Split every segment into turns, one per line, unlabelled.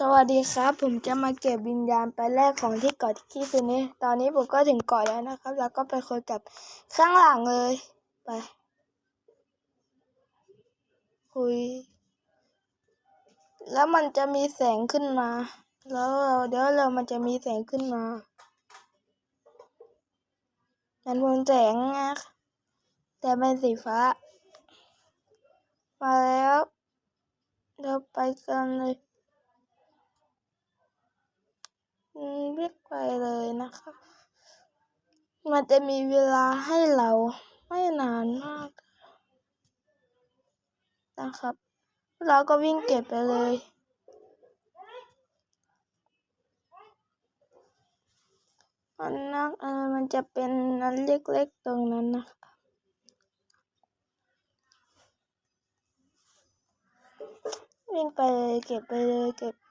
สวัสดีครับ ผมจะมาเก็บวิญญาณไปแรกของที่เกาะที่คิซูเนะตอนนี้ผมก็ถึงเกาะแล้วนะครับ แล้วก็ไปคุยกับข้างหลังเลย ไป คุย แล้วมันจะมีแสงขึ้นมา แล้วเราเดี๋ยวเรามันจะมีแสงขึ้นมามันเป็นแสงนะแต่เป็นสีฟ้า มาแล้ว เราไปกันเลย เรียกไปเลยนะคะ มันจะมีเวลาให้เราไม่นานมาก นะครับ เราก็วิ่งเก็บไปเลยมันนักเออมันจะเป็นอันเล็กๆตรงนั้นนะคะวิ่งไปเลยเก็บไปเลยเก็บ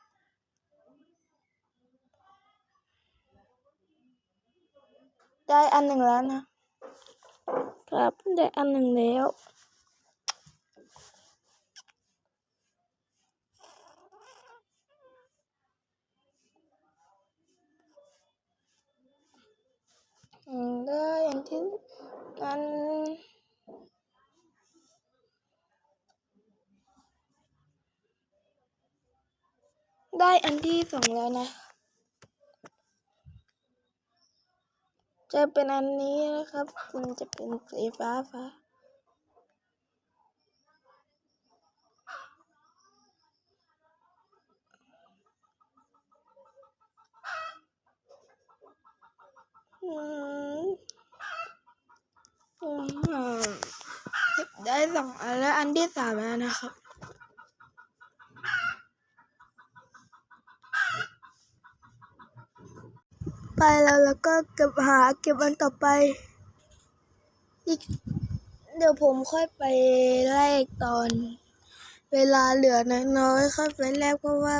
ได้อันหนึ่งแล้วนะครับได้อันหนึ่งแล้วอืมได้อย่างที่นั้นได้อันที่สองแล้วนะ จะเป็นอันนี้นะครับ มันจะเป็นสีฟ้าฟ้าอืมอืมได้สองอันแล้วอันที่สามแล้วนะครับ ไปแล้วแล้วก็เก็บหาเก็บอันต่อไป อีกเดี๋ยวผมค่อยไปแลกตอน เวลาเหลือน้อยๆค่อยไปแลกเพราะว่า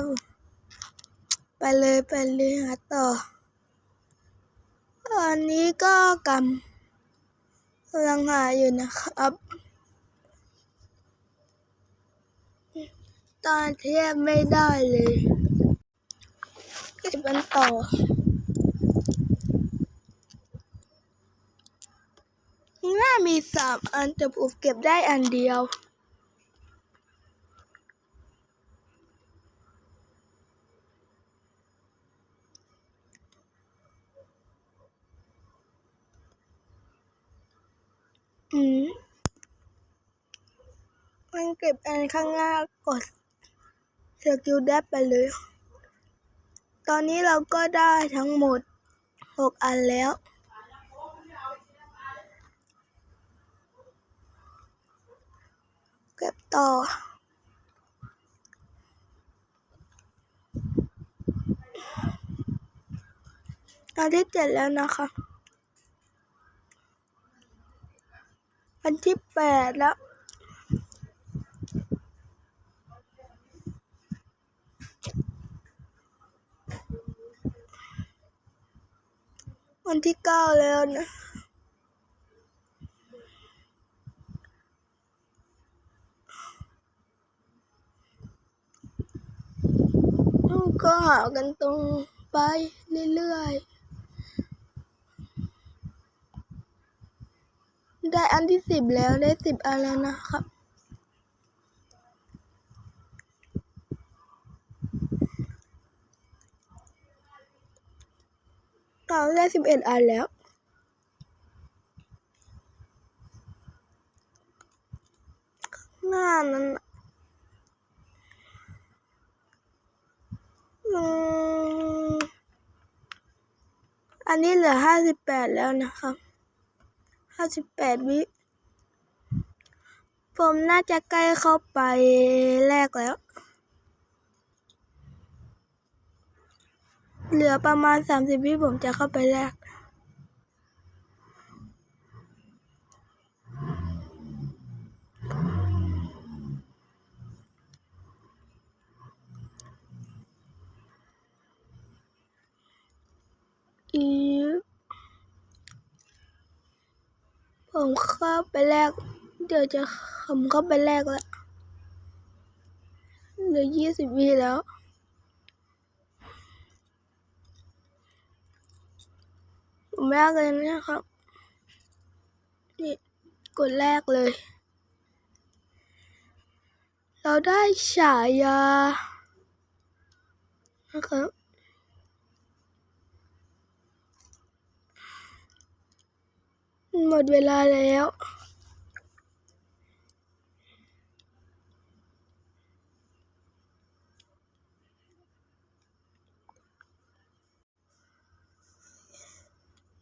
ไปเลยไปเลยหาต่อตอนนี้ก็กำกำลังหาอยู่นะครับ ตอนเทียบไม่ได้เลย เก็บมันต่อ น่ามีสามอันแต่ผมเก็บได้อันเดียว อืม มันเก็บอันข้างหน้ากดสกิลได้ไปเลย ตอนนี้เราก็ได้ทั้งหมดหกอันแล้ว เก็บต่ออันที่เจ็ดแล้วนะคะอันที่แปดแล้ววันที่เก้าแล้วนะ ก็หากันตรงไปเรื่อยๆ ได้อันที่สิบแล้วได้สิบอันแล้วนะครับเราได้สิบเอ็ดอันแล้วหน้านั้นน่ะ อันนี้เหลือห้าสิบแปดแล้วนะครับห้าสิบแปดวิ ผมน่าจะใกล้เข้าไปแรกแล้ว เหลือประมาณสามสิบวิผมจะเข้าไปแรก ผมเข้าไปแรก เดี๋ยวจะผมเข้าไปแรกแล้วเหลือยี่สิบวิแล้วผมแรกเลยนะครับ นี่กดแรกเลย เราได้ฉายานะครับ หมดเวลาแล้ว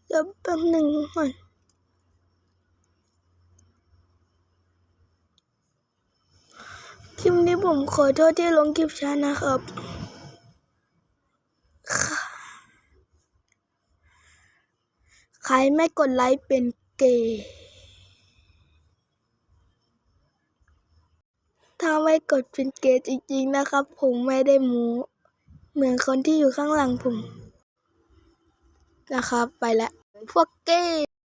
เดี๋ยวแป๊บหนึ่งก่อนคลิปนี้ผมขอโทษที่ลงคลิปช้านะครับใครไม่กดไลค์เป็น เกถ้าไม่กดเป็นเกย์จริงๆนะครับ ผมไม่ได้หมู เหมือนคนที่อยู่ข้างหลังผม นะครับ ไปแล้วพวกเก้